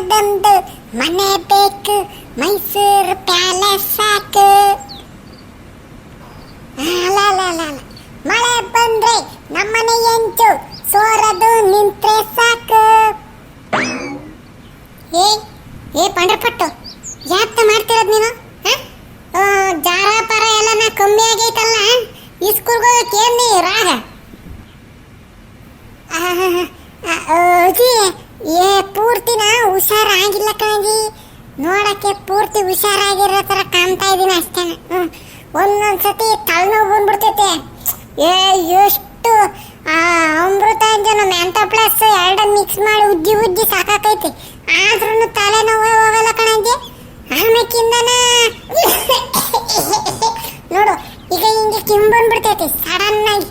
ಸಣ್ಣದೊಂದು ಮನೆ ಬೇಕು. ಮೈಸೂರು ಪ್ಯಾಲೇಸ್ ಸಾಕು. ಮಳೆ ಬಂದ್ರೆ ನಮ್ಮನೆ ಎಂಚು ಸೋರದು ನಿಂತ್ರೆ ಸಾಕು. ಏ ಏ ಪಂಡ್ರಪಟ್ಟು ಯಾಕೆ ಮಾಡ್ತಿರೋದು ನೀನು? ಹ? ಆ, ಜಾರ ಪರ ಎಲ್ಲನ ಕಮ್ಮಿ ಆಗೈತಲ್ಲ ಈ ಸ್ಕೂಲ್ಗೆ ಹೋಗಕ್ಕೆ ಏನು ರಾಗ? ಅಜ್ಜಿ ಏ ಪೂರ್ತಿನ ಹುಷಾರಾಗಿಲ್ಲ ಕಣಜಿ. ನೋಡಕ್ಕೆ ಪೂರ್ತಿ ಹುಷಾರಾಗಿರೋ ತರ ಕಾಣ್ತಾ ಇದೀನಿ ಅಷ್ಟೇ. ಒಂದೊಂದು ಸತಿ ತಲೆನೋವು ಬಂದ್ಬಿಡ್ತೈತೆ. ಏ, ಎಷ್ಟು ಅಮೃತಾಂಜನ ಮ್ಯಾಂಟೋ ಪ್ಲಸ್ ಎರಡನ್ನ ಮಿಕ್ಸ್ ಮಾಡಿ ಉಜ್ಜಿ ಉಜ್ಜಿ ಸಾಕಾಕೈತಿ. ಆದ್ರೂ ತಲೆನೋವು ಹೋಗಲ್ಲ ಕಣಜ್ಜಿ ಆಮೇಕಿಂದನ ನೋಡು ಈಗ ಹಿಂಗೆ ಕೆಮ್ಮು ಬಂದ್ಬಿಡ್ತೈತಿ ಸಡನ್ ಆಗಿ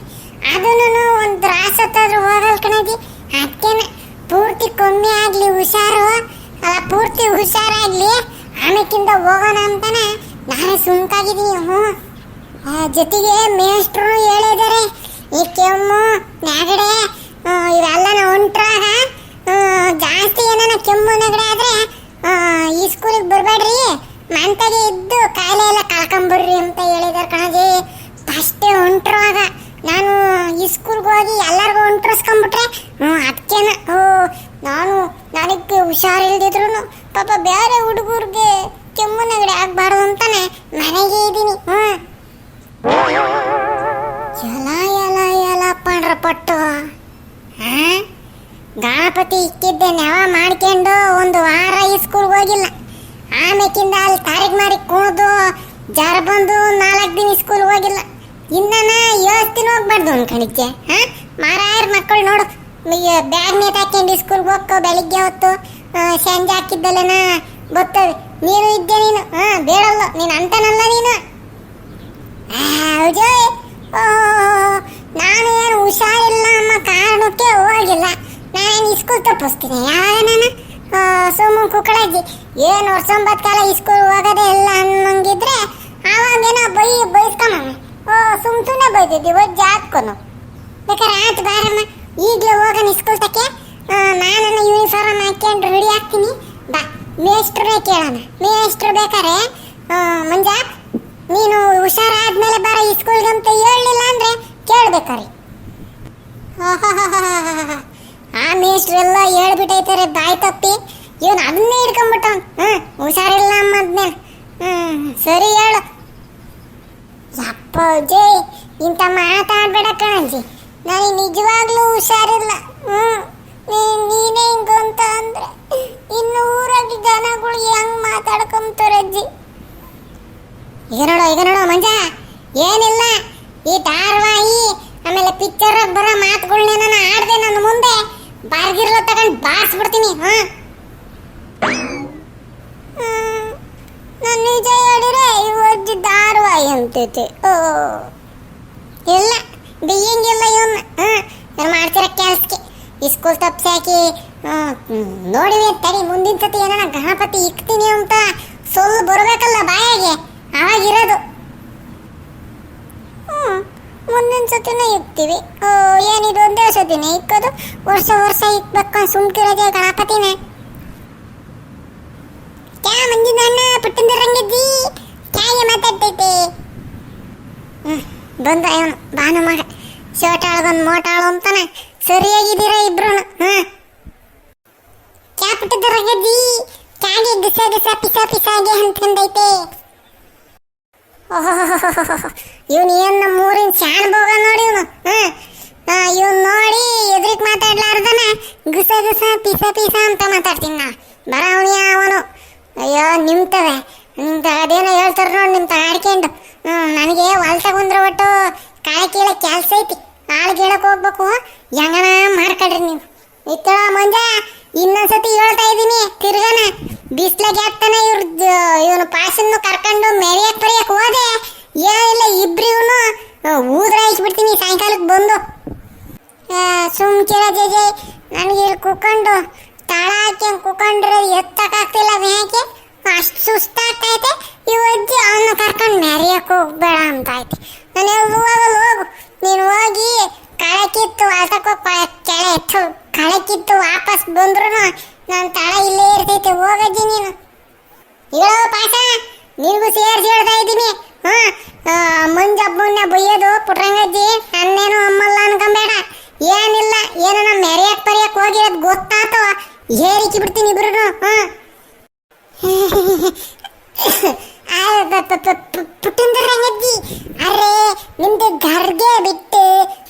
ಅದನ್ನು ಒಂದು ರಾಸ ಹತ್ತಾದ್ರೂ ಹೋಗಲ್ಲ ಕಣಜಿ ಅದಕ್ಕೇನೆ ಪೂರ್ತಿ ಕಮ್ಮಿ ಆಗ್ಲಿ ಹುಷಾರು ಅಲ್ಲ ಪೂರ್ತಿ ಹುಷಾರಾಗ್ಲಿ ಆಮೇಕಿಂದ ಹೋಗೋಣ ಅಂತಾನೆ ನಾನೇ ಸುಮ್ಕಾಗಿದ್ದೀನಿ ಹ್ಞೂ ಆ, ಜೊತೆಗೆ ಮೇಷ್ಟ್ರು ಹೇಳಿದ್ದಾರೆ. ಈ ಕೆಮ್ಮು, ನೆಗಡೆ ಇವೆಲ್ಲ ಇವೆಲ್ಲನ ಹೊಂಟ್ರಾಗ ಜಾಸ್ತಿ ಏನಾನ ಕೆಮ್ಮು, ನೆಗಡೆ ಆದ್ರೆ ಈ ಸ್ಕೂಲಿಗೆ ಬರಬೇಡ್ರಿ ಮಂತಾಗೆ ಇದ್ದು ಕಾಯಿಲೆ ಎಲ್ಲ ಕಳ್ಕೊಂಬರ್ರಿ ಅಂತ ಹೇಳಿದಾರೆ ಕಣಜಿ. ಫಸ್ಟೇ ಹೊಂಟ್ರುವಾಗ ನಾನು ಈ ಸ್ಕೂಲ್ಗೆ ಹೋಗಿ ಎಲ್ಲರಿಗೂ ಉಂಟ್ರಸ್ಕೊಂಬಿಟ್ರೆ ಹ್ಞೂ ಅದಕ್ಕೇನ ಓ ನಾನು ನನಗೆ ಹುಷಾರಿಲ್ದಿದ್ರು ಪಾಪ ಬೇರೆ ಹುಡುಗರಿಗೆ ಕೆಮ್ಮು, ನೆಗಡಿ ಆಗಬಾರ್ದು ಅಂತಾನೆ ಮನೆಗೆ ಇದ್ದೀನಿ ಹ್ಞೂ. ಎಲ ಪಟ್ಟು ಗಣಪತಿ ಇಕ್ಕಿದ್ದೆ ನೆವ ಮಾಡ್ಕೊಂಡು ಒಂದು ವಾರ ಸ್ಕೂಲ್ಗೆ ಹೋಗಿಲ್ಲ. ಆಮೇಕಿಂದ ಅಲ್ಲಿ ತಾರೀಖ್ ಮಾಡಿ ಕುಣಿದು ಜರ ಬಂದು ನಾಲ್ಕು ದಿನ ಸ್ಕೂಲ್ ಹೋಗಿಲ್ಲ. ಇನ್ನನ ಏಳು ದಿನ ಹೋಗ್ಬಾರ್ದು ಅನ್ಕೊಂಡಿದ್ದೆ ಹಾ ಮಾರಾಯರ್ ಮಕ್ಕಳು ನೋಡು ಬ್ಯಾಗ್ ನೀಟ್ ಹಾಕೊಂಡು ಸ್ಕೂಲ್ಗೆ ಹೋಗ್ಕೋ, ಬೆಳಿಗ್ಗೆ ಹೊತ್ತು ಸಂಜೆ ಹಾಕಿದ್ದಲ್ಲನ ಬರ್ತವೆ ನೀನು ಇದ್ದೆ ನೀನು ಹಾ ಬೇಡಲ್ಲ, ನೀನು ಅಂತನಲ್ಲ ನೀನು. ನಾನು ಏನು ಹುಷಾರಿಲ್ಲ ಅನ್ನೋ ಕಾರಣಕ್ಕೆ ಹೋಗಿಲ್ಲ. ನಾನೇನು ಇಸ್ಕೂಲ್ ತಪ್ಪಿಸ್ತೀನಿ ಯಾವಾಗ ನಾನು? ಸುಮ್ಮ ಕುಕ್ಕಳಾಜಿ ಏನು ವರ್ಷೊಂಬತ್ತು ಕಾಲ ಇಸ್ಕೂಲ್ ಹೋಗೋದೇ ಇಲ್ಲ ಅನ್ನಂಗಿದ್ರೆ ಆವಾಗೇನೋ ಬೈ, ಬೈಸ್ಕೊಂಬ. ಓ, ಸುಮ್ ಸುಮ್ಮನೆ ಬೈದಿದ್ದಿ, ಒಜ್ಜೆ ಹಾಕ್ಕೊನು. ಬೇಕಾದ್ರೆ ಆಯ್ತು ಬಾರಮ್ಮ. ಈಗಲೇ ಹೋಗೋಣ ಇಸ್ಕೂಲ್ ತಕ್ಕೆ. ನಾನು ಯೂನಿಫಾರ್ಮ್ ಹಾಕ್ಕೊಂಡು ರೆಡಿ ಆಗ್ತೀನಿ. ಬಾ ಮೇಸ್ಟ್ರೇ ಕೇಳೋಣ. ಮೇಸ್ಟ್ರು ಬೇಕಾರೆ ಮಂಜ, ನೀನು ಹುಷಾರಾದ್ಮೇಲೆ ಬಾರ ಈ ಸ್ಕೂಲ್ಗೆ ಅಂತ ಹೇಳಲಿಲ್ಲ ಅಂದ್ರೆ ಕೇಳ್ಬೇಕಾರೆ. ಆ ಮೇಷ್ಟ್ರೆಲ್ಲ ಹೇಳ್ಬಿಟ್ಟೈತಾರೆ ಬಾಯ್ ತಪ್ಪಿ. ಇವನು ಅದನ್ನೇ ಹಿಡ್ಕೊಂಬಿಟ್ಟ ಹ್ಞೂ ಹುಷಾರಿಲ್ಲ ಮದ್ನೆ ಹ್ಞೂ ಸರಿ ಹೇಳು. ಯಪ್ಪ ಇಂಥ ಮಾತಾಡ್ಬೇಡ ಕಣಜ್ಜಿ ನನಗೆ ನಿಜವಾಗ್ಲೂ ಹುಷಾರಿಲ್ಲ. ಹ್ಞೂ ನೀನೇ ಹಿಂಗ ಅಂತ ಅಂದ್ರೆ ಇನ್ನು ಜನಗಳು ಹೆಂಗ್ ಮಾತಾಡ್ಕೊಂತಾರೆ ಅಜ್ಜಿ ಈಗ ನೋಡು ಈಗ ನೋಡು ಮಂಜ. ಏನಿಲ್ಲ. ಈ ಧಾರಾವಾಹಿ ಆಮೇಲೆ ಪಿಕ್ಚರ್ ಬರೋ ಮಾತುಗಳನ್ನ ನಾನು ಆಡ್ದೆ ನನ್ನ ಮುಂದೆ. ಬಾರ್ಗಿರ್ಲ ತಗೊಂಡು ಬಾರಿಸ್ಬಿಡ್ತೀನಿ, ಹಾ? ನಾನು ನಿಜ ಹೇಳಿದ್ರೆ ಇವತ್ತು ಧಾರಾವಾಹಿ ಅಂತೈತೆ ಓ. ಇಲ್ಲ ಬಿಯ್ಯಂಗಿಲ್ಲ ಇವನ್ನ ಹ? ಮಾಡ್ತಿರೋ ಕೆಲ್ಸಕ್ಕೆ ಈ ಸ್ಕೂಲ್ ತಪ್ಪಿಸಿ ಹಾಕಿ ನೋಡಿವಿ ತಡಿ ಮುಂದಿನ ಸತಿ ಏನಾರ ಗಣಪತಿ ಇಕ್ತೀನಿ ಅಂತ ಸೊಲ್ಲು ಬರಬೇಕಲ್ಲ ಬಾಯಾಗೆ. ಅವಾಗಿರೋದು ಮುಂದಿನ ಸತಿನೇ ಇಕ್ತೀವಿ ಏನಿದು ಒಂದೇ ಸತಿನೇ? ಇಕ್ಕೋದು? ವರ್ಷ ವರ್ಷ ಇಕ್ಬೇಕು ಸುಮ್ಕಿರೋದೆ ಗಣಪತಿನೇ. ಕ್ಯಾ ಮಂಜಿನಣ್ಣ ಪುಟ್ಟಿಂದ ರಂಗಜ್ಜಿ ಕ್ಯಾಗೆ ಮಾತಾಡ್ತೈತೆ. ಬಂದ ಇವನು ಬಾನು ಮಗ ಶೋಟಾಳಗೊಂದು ಮೋಟಾಳು ಅಂತಾನೆ. ಸರಿಯಾಗಿದ್ದೀರ ಇಬ್ರು? ಹಾ ಕ್ಯಾ ಪುಟ್ಟಿದ್ದ ರಂಗಜ್ಜಿ ಕ್ಯಾಗೆ ದಿಸ ದಿಸ ಪಿಸ ಪಿಸಾಗೆ ಅಂತಂದೈತೆ ಇವನು ಏನ್ ನಮ್ಮ ಊರಿನ ಶಾನ್ ಬೋಗ ನೋಡಿ ಇವನು? ಇವನ್ ನೋಡಿ ಎದ್ರಿಕ್ ಮಾತಾಡ್ಲಾರ್ದನ ಗುಸ ಗುಸ, ಪಿಸ ಪಿಸ ಅಂತ ಮಾತಾಡ್ತೀನಿ ನಾ. ಬರಾವಣಿಯ ಅವನು. ಅಯ್ಯೋ ನಿಮ್ತವೆ ನಿಮ್ತ ಅದೇನೋ ಹೇಳ್ತಾರ ನೋಡಿ ನಿಮ್ತ ಆಡ್ಕೊಂಡು. ಹ್ಮ್, ನನಗೆ ಹೊಲ್ ತಗೊಂಡ್ರೆ ಒಟ್ಟು ಕಾಳೆ ಕೀಳ ಕೆಲ್ಸ ಐತಿ. ಕಾಳು ಗೀಳಕ್ ಹೋಗ್ಬೇಕು. ಹೆಂಗನ ಮಾಡ್ಕೊಡ್ರಿ ನೀವು. ಇತ್ತ ಮಂಜ, ಇನ್ನೊಂದ್ಸತಿ ಹೇಳ್ತಾ ಇದ್ದೀನಿ ತಿರ್ಗನ. ಬಿಸ್ಲಾಗ ಹಾಕ್ತಾನೆ ಇವ್ರ ಇವನು ಪಾಸನ್ನು ಕರ್ಕೊಂಡು ಮೆರಿಯಕ್ ಬರಿಯಕ್ ಹೋದೆ ಏನಿಲ್ಲ ಇಬ್ರು ಇವನು ಊದ್ರ ಹಾಕ್ಬಿಡ್ತೀನಿ ಸಾಯಂಕಾಲಕ್ಕೆ ಬಂದು ಸುಮ್ಕಿರ ಜೇಜೆ, ನನಗೆ ಇಲ್ಲಿ ಕುಕೊಂಡು ತಾಳ ಹಾಕ್ಯಂಗ್ ಕುಕೊಂಡ್ರೆ ಎತ್ತಕ್ಕಾಗ್ತಿಲ್ಲ ಮ್ಯಾಕೆ ಅಷ್ಟು ಸುಸ್ತಾಗ್ತೈತೆ. ಇವಜ್ಜಿ ಅವನ್ನ ಕರ್ಕೊಂಡು ಮ್ಯಾರಿಯಕ್ಕೆ ಹೋಗ್ಬೇಡ ಅಂತ ಐತಿ ನಾನು ಹೋಗಲ್ಲ ಹೋಗು. ನೀನು ಹೋಗಿ ಕಳೆ ಕಿತ್ತು ಹೊಲ್ತಕ್ಕೆ ಕೆಳೆ ಎತ್ತು. ಕಳೆ ಬಂದ್ರು ನನ್ನ ತಳ ಇಲ್ಲೇ ಇರ್ತೈತೆ. ಹೋಗಜ್ಜಿ ನೀನು. ಹೇಳೋ ಪಾಠ ನಿನಗೂ ಸೇರಿಸಿ ಹೇಳ್ತಾ ಇದ್ದೀನಿ. ಹಾ ಮಂಜಪ್ಪನ್ನ ಬೈಯೋದು ಪುಟ್ರಂಗಜ್ಜಿ ನನ್ನೇನು ಅಮ್ಮಲ್ಲ ಅನ್ಕೊಂಬೇಡ. ಏನಿಲ್ಲ ಏನೋ ನಮ್ಮ ಮೆರೆಯಕ್ ಪರಿಯಕ್ ಹೋಗಿರೋದು ಗೊತ್ತಾತವ ಹೇರಿಕಿ ಬಿಡ್ತೀನಿ ಇಬ್ರು ಪುಟ್ಟಂದರಂಗಜ್ಜಿ ಅರೆ ನಿಮ್ದು ಘರ್ಗೆ ಬಿಟ್ಟು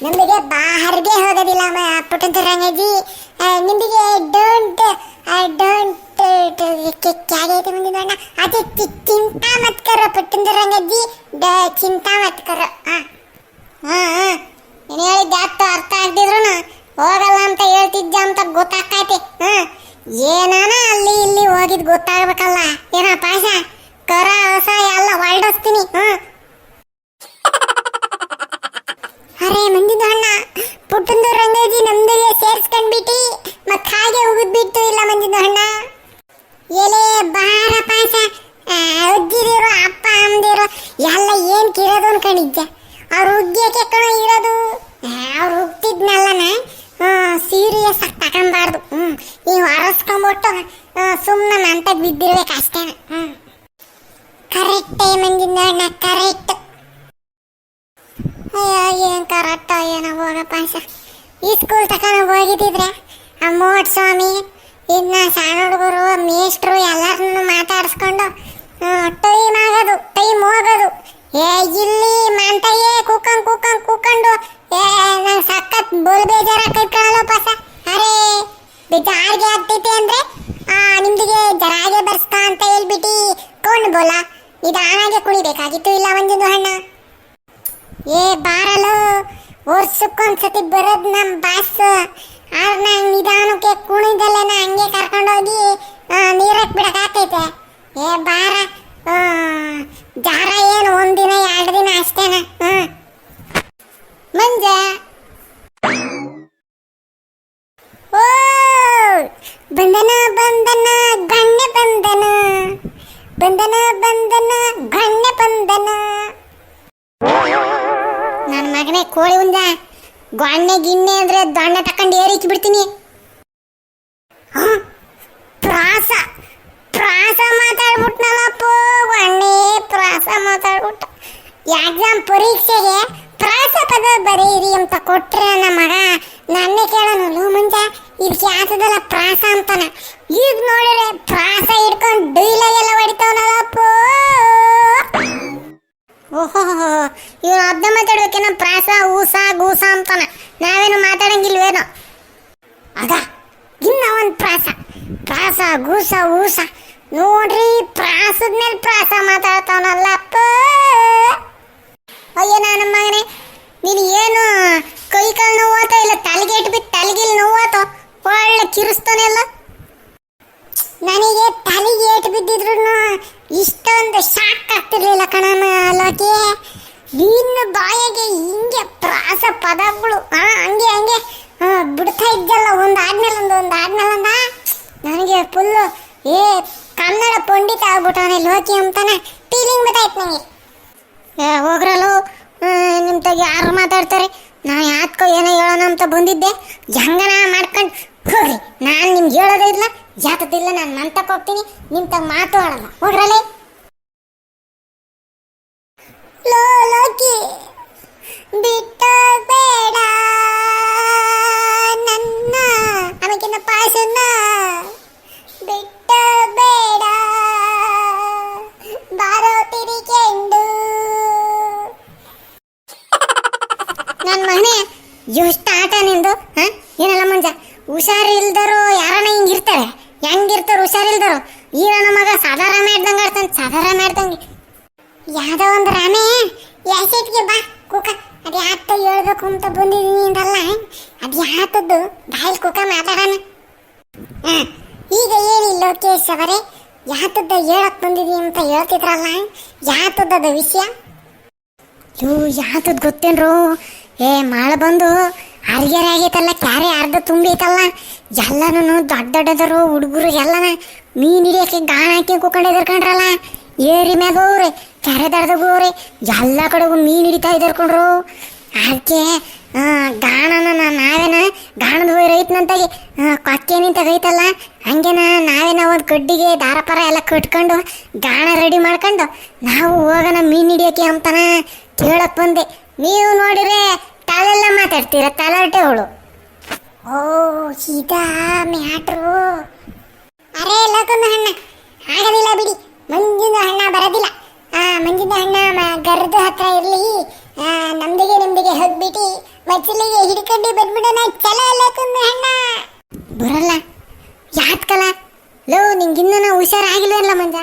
ನಮಗೆ ಬಾಹರ್ಗೆ ಹೋಗೋದಿಲ್ಲ ಪುಟ್ಟಂದರಂಗಜ್ಜಿ ನಿಮಗೆ ಡೋಂಟ್ ಡೋಂಟ್ ಕ್ಯಾಗೈತೆ ಮುಂದಿನ ಅದೇ ಚಿಂತಾ ಮತ್ಕರ ಪುಟ್ಟಂದರಂಗಜ್ಜಿ ಚಿಂತಾ ಮತ್ಕರ, ಹಾಂ? ಹಾಂ, ಹಾ. ನೀನು ಹೇಳಿದ್ದೆ ಅರ್ಥ ಅರ್ಥ ಆಗ್ದಿದ್ರು ಹೋಗಲ್ಲ ಅಂತ ಹೇಳ್ತಿದ್ದ ಅಂತ ಗೊತ್ತಾಗ್ತೈತಿ ಹಾ, ಏನಾನ ಅಲ್ಲಿ ಇಲ್ಲಿ ಹೋಗಿದ್ ಗೊತ್ತಾಗ್ಬೇಕಲ್ಲ. ಏನ ಪಾಶ ಕರ, ಹೊಸ, ಎಲ್ಲ ಹೊರಡಿಸ್ತೀನಿ ಹಾ. ಅರೆ, ಮಂಜುದ ಅಣ್ಣ, ಪುಟ್ಟಂದು ರಂಗಜಿ ನಮ್ದಿಗೆ ಸೇರ್ಸ್ಕೊಂಡ್ಬಿಟ್ಟಿ ಮತ್ ಹಾಗೆ ಉಗಿದ್ಬಿಟ್ಟು ಇಲ್ಲ ಮಂಜುದ ಅಣ್ಣ. ಎಲೆ ಬಾರ ಪಾಶ ಉಜ್ಜಿದಿರು, ಅಪ್ಪ ಅಮ್ದಿರು ಎಲ್ಲ ಏನ್ ಕಿರೋದು ಅನ್ಕೊಂಡಿದ್ದೆ. ಅವ್ರು ಉಗ್ಗಿಯಕ್ಕೆ ಕಣ ಇರೋದು ಅವ್ರು ಉಗ್ತಿದ್ನಲ್ಲನ ಸೀರಿಯಸ್ ಆಗಿ ತಗೊಂಬಾರ್ದು ಹ್ಞೂ ನೀವು ಅರಸ್ಕೊಂಬಿಟ್ಟು ಸುಮ್ಮನೆ ನಂತ ಬಿದ್ದಿರ್ಬೇಕು ಅಷ್ಟೇ. ಕರೆಕ್ಟ್ ಟೈಮ್ ಅಂದಿದ್ದ ಅಣ್ಣ ಕರೆಕ್ಟ್ ಅಯ್ಯೋ, ಏನು ಕರೆಕ್ಟ್ ಏನೋ ಹೋಗಪ್ಪ ಸ ಈ ಸ್ಕೂಲ್ ತಕೊಂಡು ಹೋಗಿದ್ದಿದ್ರೆ ಆ ಸ್ವಾಮಿ ಇದನ್ನ ಸಣ್ಣ ಹುಡುಗರು, ಮೇಷ್ಟ್ರು ಎಲ್ಲರನ್ನು ಮಾತಾಡಿಸ್ಕೊಂಡು ಟೈಮ್ ಆಗೋದು, ಟೈಮ್ ಹೋಗೋದು. ಏ, ಇಲ್ಲಿ ಮಂಟಯ್ಯೇ ಕೂಕಂಡ್ ಕೂಕಂಡ್ ಕೂಕಂಡು. ಏ, ನಂಗೆ ಸಖತ್ ಬೋಲ್ ಬೇಜಾರಾಕೈತೆ ಪಸ. ಅರೆ, ಬಿಜಾರ್ಗೆ ಆಗ್ತೈತೆ ಅಂದ್ರೆ, ಆ, ನಿಮ್ದಿಗೆ ಜರಾಗೆ ಬರ್ಸ್ತಾ ಅಂತ ಹೇಳ್ಬಿಟ್ಟು ಕೊಂಡು ಬೋಲ. ನಿಧಾನಾಗೆ ಕುಣಿಬೇಕಾಗಿತ್ತು ಇಲ್ಲ ಒಂದಿನ ಹಣ್ಣ ಏ, ಬಾರಲು. ವರ್ಷಕ್ಕೊಂದ್ಸತಿ ಬರೋದ್ ನಮ್ಮ ಬಾಸ್. ಆದ್ರೆ ನಂಗೆ ನಿಧಾನಕ್ಕೆ ಕುಣಿದಲ್ಲೇನ ಹಂಗೆ ಕರ್ಕೊಂಡೋಗಿ ನೀರಕ್ ಬಿಡಕಾತೈತೆ ಏ, ಬಾರ. ಜಾರ ಏನು? ಒಂದಿನ ಎರಡು ದಿನ ಅಷ್ಟೇನ? ಮಂಜ. ಓ, ಬಂದನ ಬಂದನ ಗಣ್ಯ ಬಂದನ. ಬಂದನ ಬಂದನ ಗಣ್ಯ ಬಂದನ. ನನ್ನ ಮಗನೇ ಕೋಳಿ ಉಂದ ಗೊಣ್ಣೆ, ಗಿಣ್ಣೆ ಅಂದ್ರೆ ದೊಣ್ಣೆ ತಕೊಂಡು ಏರಿಕ್ಕಿ ಬಿಡ್ತೀನಿ? ಪ್ರಾಸ. ಪ್ರಾಸ ಮಾತಾಡ್ಬಿಟ್ನಲ್ಲಪ್ಪ ಗೊಣ್ಣೆ ಪ್ರಾಸ ಮಾತಾಡ್ಬಿಟ್ಟ. ಎಕ್ಸಾಮ್ ಪರೀಕ್ಷೆಗೆ ಪ್ರಾಸ ಪದ ಬರೀರಿ ಅಂತ ಕೊಟ್ರೆ ನನ್ನ ಮಗ ನನ್ನೇ ಕೇಳೋನು ಮುಂಜ ಇದು ಕ್ಯಾಸದಲ್ಲ ಪ್ರಾಸ ಅಂತಾನ. ಈಗ ನೋಡಿದ್ರೆ ಪ್ರಾಸ ಹಿಡ್ಕೊಂಡು ಡೈಲಾಗ್ ಎಲ್ಲ ಹೊಡಿತಾವನಲ್ಲಪ್ಪ ಓಹೋ, ಇವನು ಅದನ್ನ ಮಾತಾಡ್ಬೇಕೇನೋ, ಪ್ರಾಸ ಊಸ ಗೂಸ ಅಂತಾನ. ನಾವೇನು ಮಾತಾಡಂಗಿಲ್ವೇನೋ. ಅದ, ಇನ್ನ ಒಂದ್ ಪ್ರಾಸ. ಪ್ರಾಸ ಗೂಸ ಊಸ. ನೋಡ್ರಿ, ಪ್ರಾಸದ ಮೇಲೆ ಪ್ರಾಸ ಮಾತಾಡ್ತಾವನಲ್ಲಪ್ಪ ಅಯ್ಯೋ, ನನ್ನ ಮಗನೇ, ನೀನು ಏನು ಕೈ ಕಾಲು ನೋವಾತ ಇಲ್ಲ, ತಲೆಗೆ ಇಟ್ಬಿಟ್ಟು ತಲೆಗಿಲ್ ನೋವಾತೋ? ಒಳ್ಳೆ ಕಿರಿಸ್ತಾನೆ ಅಲ್ಲ. ನನಗೆ ತಲೆಗೆ ಏಟ್ ಬಿದ್ದಿದ್ರು ಇಷ್ಟೊಂದು ಶಾಕ್ ಆಗ್ತಿರ್ಲಿಲ್ಲ ಕಣಮ್ಮ, ಲೋಕಿ. ನಿನ್ನ ಬಾಯಿಗೆ ಹಿಂಗೆ ಪ್ರಾಸ ಪದಗಳು ಹಾ ಹಂಗೆ ಹಂಗೆ ಬಿಡ್ತಾ ಇದ್ದಲ್ಲ ಒಂದು ಆದ್ಮೇಲೆ ಒಂದು ಒಂದು ಆದ್ಮೇಲೆ ನನಗೆ ಫುಲ್ಲು ಏ ಕನ್ನಡ ಪಂಡಿತ ಆಗ್ಬಿಟ್ಟವನೆ ಲೋಕಿ ಅಂತಾನೆ. ಫೀಲಿಂಗ್ ಬಿಟ್ಟಾಯ್ತು ನನಗೆ ಏ ಹೋಗ್ರಲು ನಿಮ್ಮ ತಗ ಯಾರು ಮಾತಾಡ್ತಾರೆ? ನಾನು ಯಾತ್ಕೋ ಏನೋ ಹೇಳೋಣ ಅಂತ ಬಂದಿದ್ದೆ. ಹೆಂಗನ ಮಾಡ್ಕೊಂಡು ಹೋಗ್ರಿ. ನಾನು ನಿಮ್ಗೆ ಹೇಳೋದಿಲ್ಲ ಜಾತದಿಲ್ಲ ನಾನು ಮಂತಕ್ಕೆ ಹೋಗ್ತೀನಿ. ನಿಮ್ಮ ತಗ ಮಾತು ಆಡಲ್ಲ. ಹೋಗ್ರಲೆ ಎಷ್ಟು ಆಟ ನಿಂದು ಏನಲ್ಲ ಮಂಜ? ಹುಷಾರಿಲ್ದರು ಯಾರನ್ನ ಹಿಂಗಿರ್ತಾರೆ? ಹೆಂಗಿರ್ತಾರ ಹುಷಾರಿಲ್ದರು? ಈ ನನ್ನ ಮಗ ಸಾಧಾರ ಮಾಡ್ದಂಗ ಆಡ್ತಾನೆ ಸಾಧಾರ ಮಾಡ್ದಂಗೆ ಯಾವುದೋ ಒಂದು ರಾಮೆ ಯಾಸೆಟ್ಗೆ ಬಾ, ಕುಕ. ಅದು ಯಾತ ಹೇಳ್ಬೇಕು ಅಂತ ಬಂದಿದ್ದೀನಿ ಅಂದಲ್ಲ, ಅದು ಯಾತದ್ದು ಬಾಯಲ್ಲಿ ಕುಕ ಮಾತಾಡೋಣ. ಹಾಂ, ಈಗ ಹೇಳಿ ಲೋಕೇಶ್ ಅವರೇ, ಯಾತದ್ದ ಹೇಳಕ್ ಬಂದಿದ್ದೀನಿ ಅಂತ ಹೇಳ್ತಿದ್ರಲ್ಲ ಯಾತದ್ದದ ವಿಷಯ? ಯೋ ಯಾತದ್ದು ಗೊತ್ತೇನ್ರು? ಏ, ಮಾಳ ಬಂದು, ಅರ್ಗೆರೆ ಆಗೈತಲ್ಲ, ಕ್ಯಾರೆ ಅರ್ಧ ತುಂಬೈತಲ್ಲ ಎಲ್ಲನೂ ದೊಡ್ಡ ದೊಡ್ಡದರು ಹುಡುಗರು ಎಲ್ಲನ ಮೀನು ಹಿಡಿಯಕ್ಕೆ ಗಾಣ ಹಾಕಿ ಕೂಕೊಂಡಿದ್ರು ಕಣ್ರಲ್ಲ ಏರಿ ಮ್ಯಾಗ ಹೋಗ್ರಿ, ಕೆರೆ ದರ್ದ ಹೋಗ್ರಿ, ಎಲ್ಲ ಕಡೆಗೂ ಮೀನು ಹಿಡಿತಾ ಇದ್ದಾರೆ ಕಣ್ರು ಅದಕ್ಕೆ ಗಾಣನ ನಾವೇನ ಗಾಣದ ಹೋಗಿ ರೈತನಂತಾಗಿ ಕೊಕ್ಕೆ ನಿಂತಾಗೈತಲ್ಲ ಹಂಗೇನ ನಾವೇನ ಒಂದು ಕಡ್ಡಿಗೆ ದಾರ ಪರ ಎಲ್ಲ ಕಟ್ಕೊಂಡು, ಗಾಣ ರೆಡಿ ಮಾಡ್ಕೊಂಡು, ನಾವು ಹೋಗೋಣ ಮೀನ್ ಹಿಡಿಯೋಕೆ ಅಂತನ ಕೇಳಕ್ಕೆ ಬಂದೆ. ನೀವು ನೋಡಿದ್ರೆ ತಲೆಲ್ಲ ಮಾತಾಡ್ತೀರ? ತಲಾಟೆಗಳು ಓ, ಸೀತಾ, ಮ್ಯಾಟ್ರು. ಅರೇ ಲೋಕಮ್ಮ ಹಣ್ಣ. ಆಗಲಿಲ್ಲ ಬಿಡಿ. ಮಂಜಿನ ಹಣ್ಣ ಬರೋದಿಲ್ಲ. ಆ ಮಂಜಿನ ಹಣ್ಣ ಗರ್ದ ಹತ್ರ ಇರ್ಲಿ. ನಮ್ದಿಗೆ ನಿಮ್ದಿಗೆ ಹೋಗ್ಬಿಟ್ಟು ಮಚ್ಚಲಿಗೆ ಹಿಡ್ಕೊಂಡು ಬಂದ್ಬಿಡೋಣ. ಚಲ ಲೋಕಮ್ಮ ಹಣ್ಣ. ಬರಲ್ಲ. ಯಾತ್ಕಲ ಲೋ, ನಿಂಗಿನ್ನ ಹುಷಾರಾಗಿಲ್ವಲ್ಲ ಮಂಜ?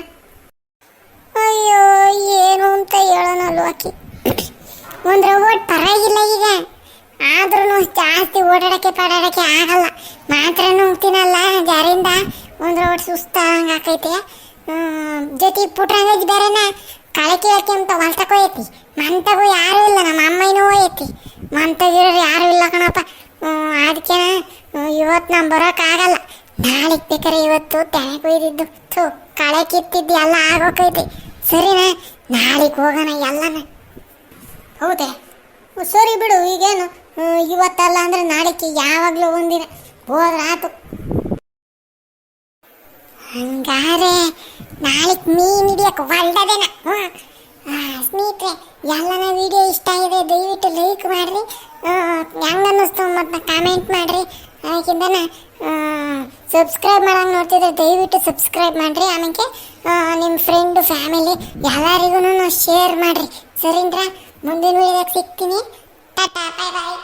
ಅಯ್ಯೋ, ಏನು ಅಂತ ಹೇಳೋಣ ಆಕಿ ಒಂದು ರೋಬೋಟ್ ಪರವಾಗಿಲ್ಲ ಈಗ. ಆದ್ರೂ ಜಾಸ್ತಿ ಓಡಾಡಕ್ಕೆ ಪಾಡಾಡಕ್ಕೆ ಆಗಲ್ಲ. ಮಾತ್ರ ನುಂಗ್ತೀನಲ್ಲ ಜಾರಿಂದ ಒಂದು ರೋಬೋಟ್ ಸುಸ್ತ ಹಂಗಾಕೈತೆ ಜೊತೆ ಪುಟ್ರಂಗಜ್ ಬೇರೆನ ಕಳಕೆ ಅಂತ ಹೊಲ್ತಕ್ಕೆ ಹೋಯ್ತಿ ಮಂತಗೂ ಯಾರೂ ಇಲ್ಲ, ನಮ್ಮ ಅಮ್ಮನೂ ಹೋಯ್ತಿ ಮಂತಗಿರೋರು ಯಾರೂ ಇಲ್ಲ ಕಣಪ್ಪ. ಅದಕ್ಕೆ ಇವತ್ತು ನಾನು ಬರೋಕ್ಕಾಗಲ್ಲ ನಾಳೆ ಬೇಕಾರೆ ಇವತ್ತು ತೆನೆ ಕೊಯ್ದಿದ್ದು. ಥೂ, ಕಳೆ ಕಿತ್ತಿದ್ದು, ಎಲ್ಲ ಆಗೋಕೈತಿ. ಸರಿನಾ? ನಾಳೆಗೆ ಹೋಗೋಣ ಎಲ್ಲನ. ಹೌದೇ? ಸರಿ ಬಿಡು, ಈಗೇನು ಇವತ್ತಲ್ಲ ಅಂದ್ರೆ ನಾಳೆಗೆ ಯಾವಾಗಲೂ ಒಂದಿನ. ಹೋದ್ರಾತು ಹಂಗಾರೆ ನಾಳೆ ಮೀನ್ ಹಿಡಿಯಕ್ಕೆ ಹೊಲ್ದದೇನ ಸ್ನೇಹಿತರೆ, ಎಲ್ಲನ ವಿಡಿಯೋ ಇಷ್ಟ ಆಗಿದೆ, ದಯವಿಟ್ಟು ಲೈಕ್ ಮಾಡಿರಿ. ಹೆಂಗೆ ಅನ್ನಿಸ್ತು ಮತ್ತು ಕಾಮೆಂಟ್ ಮಾಡಿರಿ. ಅದಕ್ಕಿಂತನ ಸಬ್ಸ್ಕ್ರೈಬ್ ಮಾಡೋಂಗೆ ನೋಡ್ತಿದ್ರೆ ದಯವಿಟ್ಟು ಸಬ್ಸ್ಕ್ರೈಬ್ ಮಾಡಿರಿ. ಆಮೇಲೆ ನಿಮ್ಮ ಫ್ರೆಂಡು ಫ್ಯಾಮಿಲಿ ಎಲ್ಲರಿಗೂ ಶೇರ್ ಮಾಡಿರಿ. ಸರಿಂದ್ರ ಮುಂದಿನ ವಿಡಿಯೋದಾಗ ಸಿಗ್ತೀನಿ ಟಾಟಾ ಬಾಯ್ ಬಾಯ್